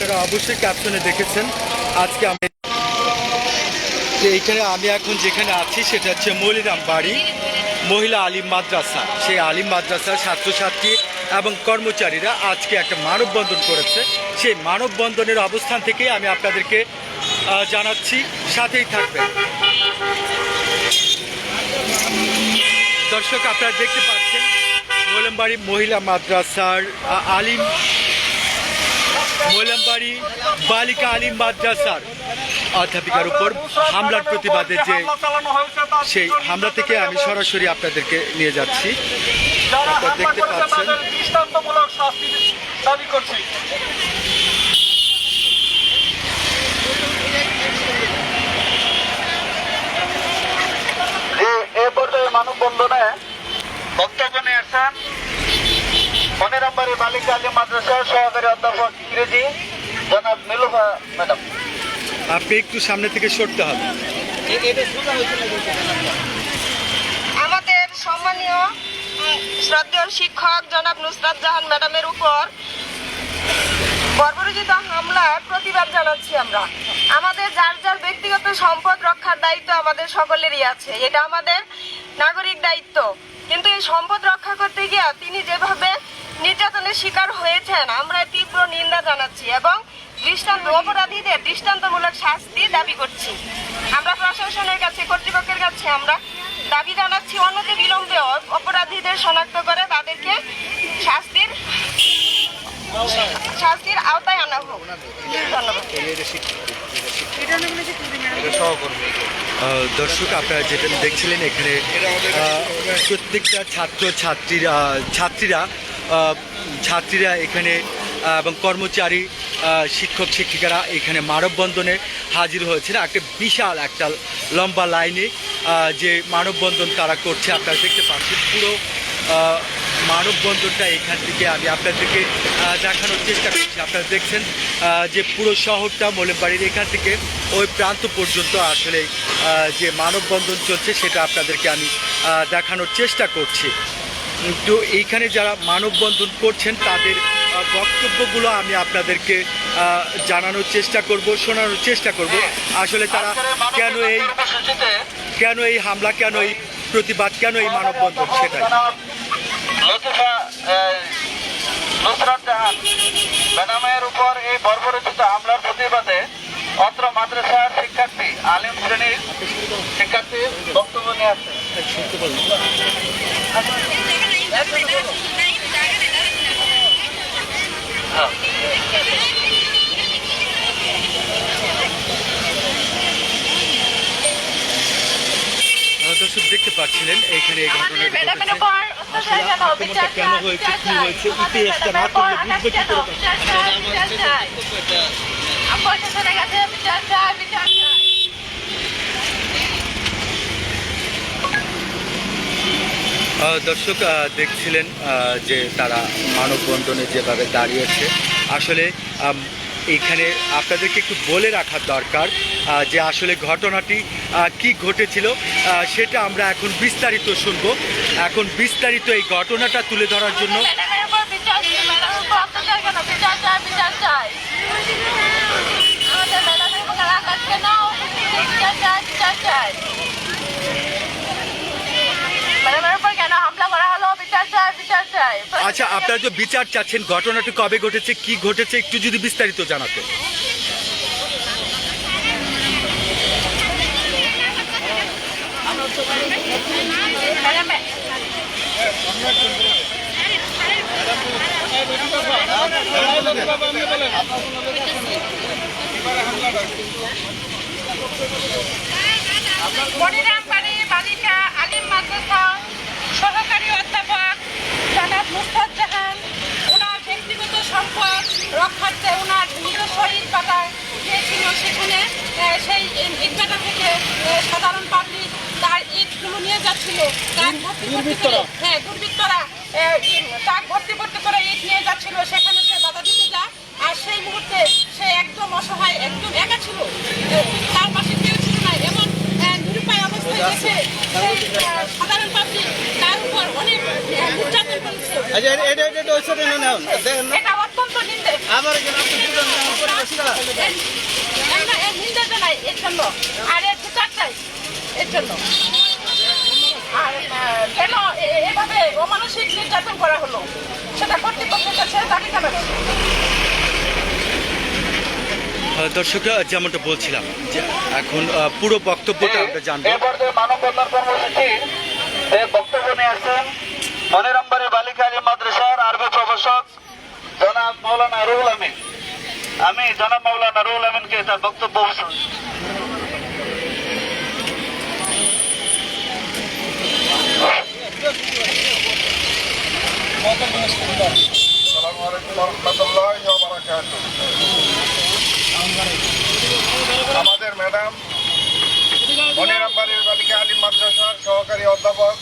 আপনারা অবশ্যই ক্যাপশনে দেখেছেন। আজকে আমি যে এইখানে আমি এখন যেখানে আছি, সেটা হচ্ছে মলিরাম বাড়ি, মহিলা আলিম মাদ্রাসা। সেই আলিম মাদ্রাসার ছাত্রছাত্রী এবং কর্মচারীরা আজকে একটা মানববন্ধন করেছে। সেই মানববন্ধনের অবস্থান থেকে আমি আপনাদেরকে জানাচ্ছি, সাথেই থাকবেন। দর্শক, আপনারা দেখতে পাচ্ছেন মোলেমবাড়ি মহিলা মাদ্রাসার আলিম মোলেমবাড়ি বালিকা আলিম মাদ্রাসার অধ্যাপিকার উপর হামলার প্রতিবাদে যে সেই হামলা থেকে আমি সরাসরি আপনাদেরকে নিয়ে যাচ্ছি আপনারা দেখতে পাচ্ছেন। দৃষ্টান্তমূলক শাস্তি দাবি করছি এ পর্যায়ে মানববন্ধনে বক্তব্য নিয়েছেন মনিরামবাড়ি বালিকা আলী মাদ্রাসার সহকারী অধ্যাপক ইংরেজি জনাব মিলুফা ম্যাডাম। আপনি একটু সামনে থেকে সরতে হবে। আমাদের সম্মানীয় শ্রদ্ধেয় শিক্ষক জনাব নুসরাত জাহান ম্যাডামের উপর বর্বরোচিত হামলার প্রতিবাদ জানাচ্ছি আমরা। আমাদের যার যার ব্যক্তিগত সম্পদ রক্ষার দায়িত্ব আমাদের সকলেরই আছে। এটা আমাদের নাগরিক দায়িত্ব। কিন্তু এই সম্পদ রক্ষা করতে গিয়ে তিনি যেভাবে নির্যাতনের শিকার হয়েছেন। আমরা তীব্র নিন্দা জানাচ্ছি এবং দৃষ্টান্ত অপরাধীদের দৃষ্টান্তমূলক শাস্তি দাবি করছি। আমরা প্রশাসনের কাছে, কর্তৃপক্ষের কাছে আমরা দাবি জানাচ্ছি অন্যতে বিলম্বে অপরাধীদের শনাক্ত করে তাদেরকে শাস্তির শাস্তির আওতায় আনা হোক। দর্শক, আপনারা যেটা দেখছিলেন এখানে প্রত্যেকটা ছাত্র ছাত্রীরা ছাত্রীরা ছাত্রীরা এখানে এবং কর্মচারী শিক্ষক, শিক্ষিকারা এখানে মানববন্ধনে হাজির হয়েছেন। একটা বিশাল একটা লম্বা লাইনে যে মানববন্ধন তারা করছে, আপনারা দেখতে পাচ্ছেন পুরো মানববন্ধনটা এখান থেকে আমি আপনাদেরকে দেখানোর চেষ্টা করছি। আপনারা দেখছেন যে পুরো শহরটা মোলেমবাড়ির এখান থেকে ওই প্রান্ত পর্যন্ত আসলে যে মানববন্ধন চলছে, সেটা আপনাদেরকে আমি দেখানোর চেষ্টা করছি। তো এইখানে যারা মানববন্ধন করছেন তাদের বক্তব্যগুলো আমি আপনাদেরকে জানানোর চেষ্টা করব শোনানোর চেষ্টা করব। আসলে তারা কেন এই কেন এই হামলা কেন এই প্রতিবাদ কেন এই মানববন্ধন? সেটাই। নুসরাত জাহান উপর এই বর্বরচিত হামলার প্রতিবাদে অত্র মাদ্রাসার শিক্ষার্থী আলিম শ্রেণির শিক্ষার্থী বক্তব্য নিয়ে আসছে। দর্শক দেখতে পাচ্ছিলেন এখানে এই ঘটনাটা ম্যাডামের ঘটেছে উপর অত্যাচার কেন? বিচার কেন চাই, হয়েছে, বিচার কি চাই। হয়েছে, ইতিহাসটা না পড়লে বুঝবে কি করে? বিচার চাই, বিচার চাই। প্রশাসনের কাছে বিচার চাই, বিচার চাই। আহ, দর্শক দেখছিলেন যে তারা মানববন্ধনে যেভাবে দাঁড়িয়েছে। আসলে এইখানে আপনাদেরকে একটু বলে রাখার দরকার যে আসলে ঘটনাটি কি ঘটেছিল সেটা আমরা এখন বিস্তারিত শুনব। এখন বিস্তারিত এই ঘটনাটা তুলে ধরার জন্য ম্যাডামের উপর বিচার চাই, ম্যাডামের উপর অত্যাচার কেন? বিচার চাই, বিচার চাই। আমাদের ম্যাডামের উপর আঘাত কেন? বিচার চাই, বিচার চাই। ম্যাডামের উপর কেন হামলা করা হলো? বিচার চাই, বিচার চাই। আচ্ছা আপনারা যে বিচার চাচ্ছেন ঘটনাটি কবে ঘটেছে কি ঘটেছে একটু যদি বিস্তারিত জানাতো ম্যাডাম, মনিরাম বালিকা আলিম মাদ্রাসা সহকারী অধ্যাপক জনাব মুস্তাদ জাহান ওনার ব্যক্তিগত সম্পদ রক্ষার্থে ওনার নিজস্ব ইট পাতা দিয়েছিল সেখানে সেই ইটভাটা থেকে সাধারণ পাবলিক তার ইটগুলো নিয়ে যাচ্ছিল। তার ভর্তি ভর্তি করে হ্যাঁ দুর্বৃত্তরা তাক ভর্তি ভর্তি করে ইট নিয়ে যাচ্ছিল সেখানে সে বাধা দিতে যায়। আর সেই মুহূর্তে সে একদম অসহায় একদম একা ছিল। তার পাশে কেউ নিন্দে। আমার করে এই এর জন্য। আর এর বিচার চাই, এর জন্য। আর কেন এভাবে অমানসিক নির্যাতন করা হলো? সেটা কর্তৃপক্ষের কাছে দাবি জানাচ্ছি আহ, দর্শকরা যেমনটা বলছিলাম যে এখন পুরো বক্তব্যটা আমরা জানব। মানববন্ধন কর্মসূচি বক্তব্য নিয়ে আসছেন মনিরামবাড়ি বালিকা আলী মাদ্রাসার আরবি প্রভাষক জনাব মৌলানা রুহুল আমিন। আমি জনাব মৌলানা রুহুল আমিনকে তার বক্তব্য উপস্থাপন আসসালামু আলাইকুম রহমতুল্লাহ বারাকাতুহ আমাদের ম্যাডাম মনিরামবাড়ির বালিকা আলী মাদ্রাসার সহকারী অধ্যাপক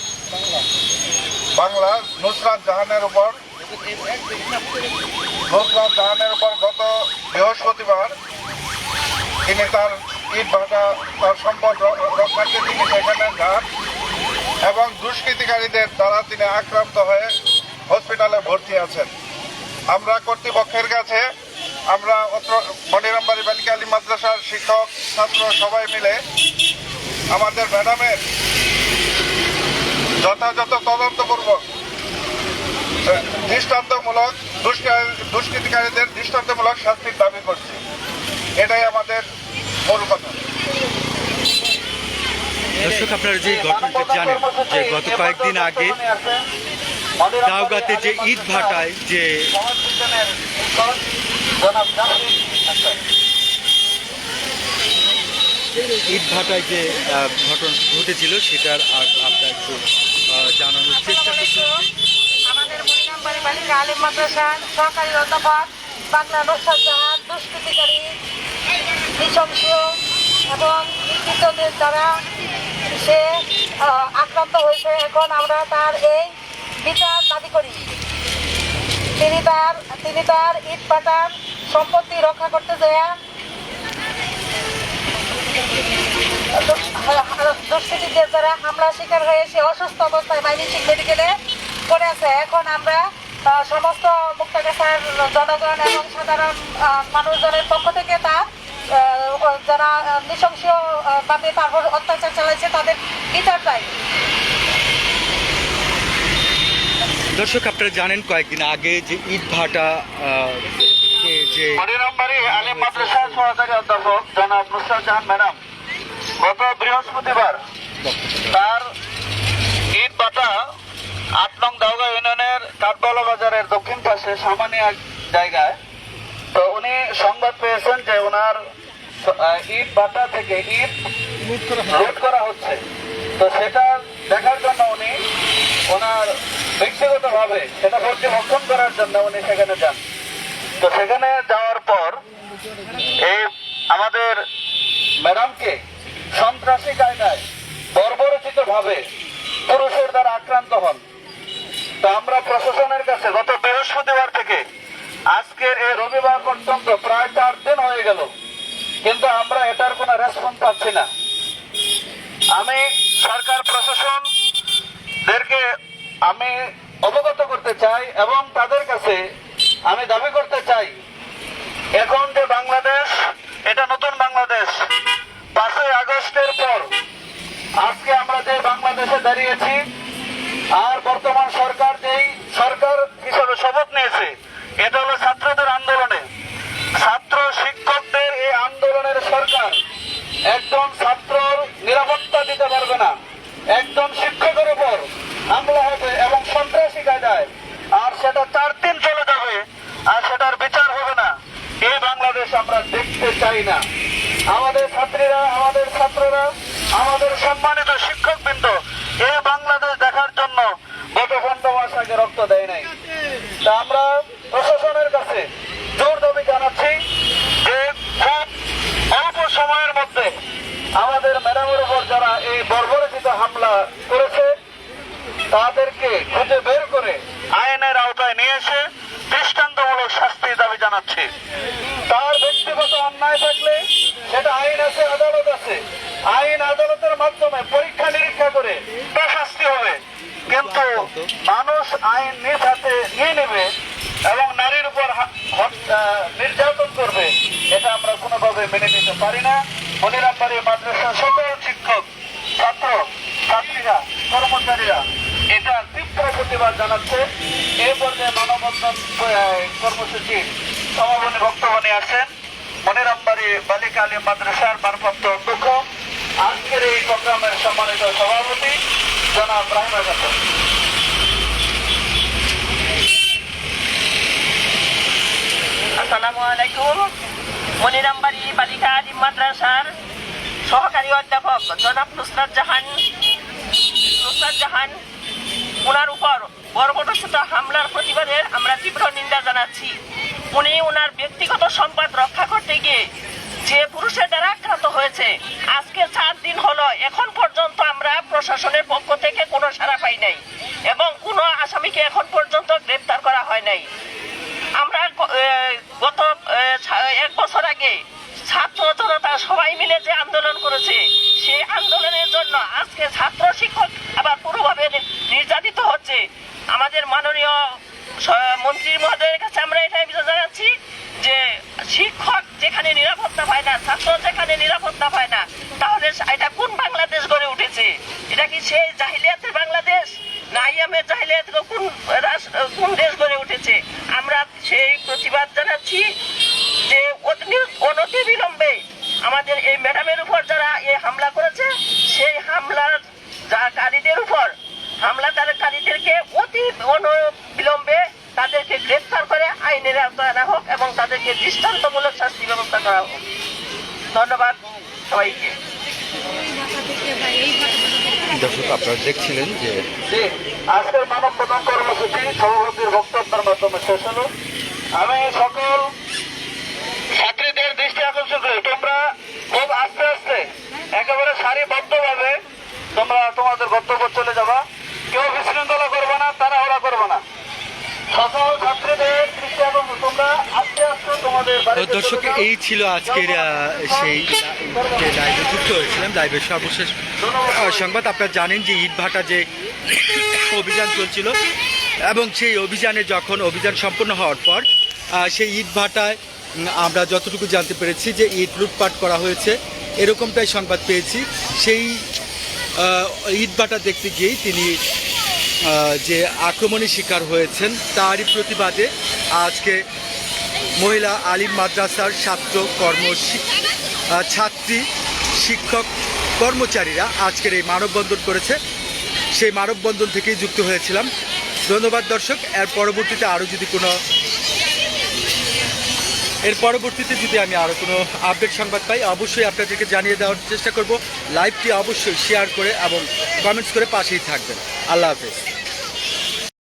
বাংলা নুসরাত জাহানের উপর। নুসরাত জাহানের উপর গত বৃহস্পতিবার তিনি তার ইট ভাটা, তার সম্পদ রক্ষার্থে তিনি সেখানে যান এবং দুষ্কৃতিকারীদের দ্বারা তিনি আক্রান্ত হয়ে হসপিটালে ভর্তি আছেন। আমরা কর্তৃপক্ষের কাছে, আমরা অত্র মনিরামবাড়ি বালিকা আলী মাদ্রাসার শিক্ষক, ছাত্র সবাই মিলে আমাদের ম্যাডামের যথাযথ তদন্তপূর্বক আহ, দৃষ্টান্তমূলক দুষ্কৃ- দুষ্কৃতিকারীদের দৃষ্টান্তমূলক শাস্তির দাবি করছি। এটাই আমাদের মূল কথা। দর্শক আপনারা যে ঘটনাটা জানেন যে গত কয়েকদিন আগে দাওগাতে যে ঈদ ভাটায় যে সমাজবিজ্ঞানের শিক্ষক জনাব জাহাঙ্গীর আহসান। ঈদ ভাটায় যে ঘটনা ঘটেছিল সেটার আর আপনার একটু জানানোর চেষ্টা করছি। আমাদের মনিরামবাড়ি বালিকা আলিম মাদ্রাসার সহকারী অধ্যাপক বাংলা নকশাল জাহান দুষ্কৃতিকারী নৃশংস এবং নির্যাতনের দ্বারা সে আক্রান্ত হয়েছে। এখন আমরা তার এই বিচার দাবি করি। তিনি তার তিনি তার ইট পাটার সম্পত্তি রক্ষা করতে যায়। হামলা শিকার অসুস্থ অবস্থায় মেডিকেলে পড়ে আছে এখন আমরা সমস্ত জনগণ এবং সাধারণ মানুষজনের পক্ষ থেকে আহ, যারা আহ, নৃশংস আহ, ভাবে তার অত্যাচার তাদের দর্শক আপনারা জানেন কয়েকদিন আগে যে ঈদ ভাটা দক্ষিণ পাশে সামান্য জায়গায়। তো উনি সংবাদ পেয়েছেন যে ওনার ইট বাটা থেকে ইট লুট করা হচ্ছে। তো সেটা দেখার জন্য উনি ওনার ব্যক্তিগতভাবে সেটা পর্যবেক্ষণ করার জন্য উনি সেখানে যান। তো সেখানে যাওয়ার পর এই আমাদের ম্যাডামকে সন্ত্রাসী কায়দায় বর্বরচিত ভাবে পুরুষের দ্বারা আক্রান্ত হন। তো আমরা প্রশাসনের কাছে গত বৃহস্পতিবার থেকে আজকের এই রবিবার পর্যন্ত প্রায় চার দিন হয়ে গেল, কিন্তু আমরা এটার কোনো রেসপন্স পাচ্ছি না। আমি সরকার প্রশাসন দেরকে আমি অবগত করতে চাই এবং তাদের কাছে আমি দাবি করতে চাই এখন যে বাংলাদেশ, এটা নতুন বাংলাদেশ। পাঁচই আগস্টের পর আজকে আমরা যে বাংলাদেশে দাঁড়িয়েছি, আর বর্তমান সরকার যেই সরকার হিসাবে শপথ নিয়েছে, এটা হলো ছাত্রদের আন্দোলনে। ছাত্র শিক্ষকদের এই আন্দোলনের সরকার একজন ছাত্রর নিরাপত্তা দিতে পারবে না। একজন শিক্ষকের উপর হামলা হবে এবং সন্ত্রাসী কায়দায়। আর সেটা চার দিন চলে যাবে আর সেটার বিচার হবে না এই বাংলাদেশ আমরা দেখতে চাই না। আমাদের ছাত্রীরা আমাদের ছাত্ররা আমাদের সম্মানিত শিক্ষকবৃন্দ এই বাংলাদেশ দেখার জন্য গত পনেরো মাস আগে রক্ত দেয় নাই তা আমরা প্রশাসনের কাছে জোর দাবি জানাচ্ছি যে খুব অল্প সময়ের মধ্যে আমাদের ম্যাডামের উপর যারা এই বর্বরচিত হামলা করেছে তাদেরকে খুঁজে বের করে আইনের আওতায় নিয়ে এসে দৃষ্টান্তমূলক শাস্তির দাবি জানাচ্ছি তার ব্যক্তিগত অন্যায় থাকলে সেটা আইন আছে আদালত আছে আইন আদালতের মাধ্যমে পরীক্ষা নিরীক্ষা করে তা শাস্তি হবে। কিন্তু মানুষ আইন নিজ হাতে নিয়ে নেবে এবং নারীর উপর নির্যাতন করবে, এটা আমরা কোনোভাবে মেনে নিতে পারি না। মনিরামবাড়ি মাদ্রাসার সকল শিক্ষক, ছাত্র, ছাত্রীরা, কর্মচারীরা, এটা তীব্র প্রতিবাদ জানাচ্ছে। এ পর্যায়ে মানববন্ধন কর্মসূচি সমাপনী বক্তব্য নিয়ে আসেন মনিরামবাড়ি বালিকা আলী মাদ্রাসার ভারপ্রাপ্ত প্রোগ্রামের সম্মানিত সভাপতি, জনাব রাহিমা খাতুন আসসালামু আলাইকুম। মনিরামবাড়ি বালিকা আলিম মাদ্রাসার সহকারী অধ্যাপক জনাব নুসরাত জাহান। নুসরাত জাহান ওনার উপর বর্বরচিত হামলার প্রতিবাদে আমরা তীব্র নিন্দা জানাচ্ছি। উনি ওনার ব্যক্তিগত সম্পদ রক্ষা করতে গিয়ে যে পুরুষের দ্বারা আক্রান্ত হয়েছে। আজকে চার দিন হলো, এখন পর্যন্ত আমরা প্রশাসনের পক্ষ থেকে কোনো সাড়া পাই নাই এবং কোনো আসামিকে এখন পর্যন্ত গ্রেপ্তার করা হয় নাই। আমরা গত এক বছর আগে ছাত্র জনতা সবাই মিলে যে আন্দোলন করেছে, সেই আন্দোলনের জন্য আজকে ছাত্র শিক্ষক আবার পুরোভাবে নির্যাতিত হচ্ছে। আমাদের মাননীয় মন্ত্রী মহোদয়ের কাছে আমরা এটাই বিচার জানাচ্ছি যে শিক্ষক যেখানে নিরাপত্তা পায় না, ছাত্র যেখানে নিরাপত্তা পায় না, তাহলে এটা কোন বাংলাদেশ গড়ে উঠেছে? এটা কি সেই জাহিলিয়াতের বাংলাদেশ? কোন দেশ গড়ে উঠেছে? আমরা সেই প্রতিবাদ যে অনতি আমাদের এই ম্যাডামের উপর যারা হামলা করেছে, সেই হামলার উপর অতি তাদেরকে গ্রেফতার করে আইনের আওতায় আনা হোক এবং তাদেরকে দৃষ্টান্তমূলক শাস্তি ব্যবস্থা করা হোক। ধন্যবাদ সবাইকে। দর্শক আপনারা দেখছিলেন যে আজকের মানব প্রধান কর্মসূচি সভাপতির বক্তব্যের মাধ্যমে শেষ হলো। আমি সকল ছাত্রীদের দৃষ্টি আকর্ষণ করি। তোমরা খুব আস্তে আস্তে একেবারে সারিবদ্ধভাবে তোমরা তোমাদের বক্তব্য চলে যাবা কেউ বিশৃঙ্খলা করবে না তারা ওরা করবে না সকল ছাত্রীদের দৃষ্টি আকর্ষণ তোমরা আস্তে আস্তে তোমাদের তো দর্শক এই ছিল আজকের সেই যে লাইভে যুক্ত হয়েছিলাম লাইভের সর্বশেষ সংবাদ। আপনারা জানেন যে ইটভাটা যে অভিযান চলছিল এবং সেই অভিযানে যখন অভিযান সম্পন্ন হওয়ার পর সেই ইটভাটায় আমরা যতটুকু জানতে পেরেছি যে ইট লুটপাট করা হয়েছে এরকমটাই সংবাদ পেয়েছি। সেই ইটভাটা দেখতে গিয়েই তিনি যে আক্রমণের শিকার হয়েছেন তারই প্রতিবাদে আজকে মহিলা আলিম মাদ্রাসার ছাত্র কর্ম ছাত্রী, শিক্ষক, কর্মচারীরা আজকের এই মানববন্ধন করেছে। সেই মানববন্ধন থেকেই যুক্ত হয়েছিলাম। ধন্যবাদ দর্শক। এর পরবর্তীতে আরও যদি কোনো এর পরবর্তীতে যদি আমি আরও কোনো আপডেট সংবাদ পাই, অবশ্যই আপনাদেরকে জানিয়ে দেওয়ার চেষ্টা করব। লাইভটি অবশ্যই শেয়ার করে এবং কমেন্টস করে পাশেই থাকবেন। আল্লাহ হাফেজ।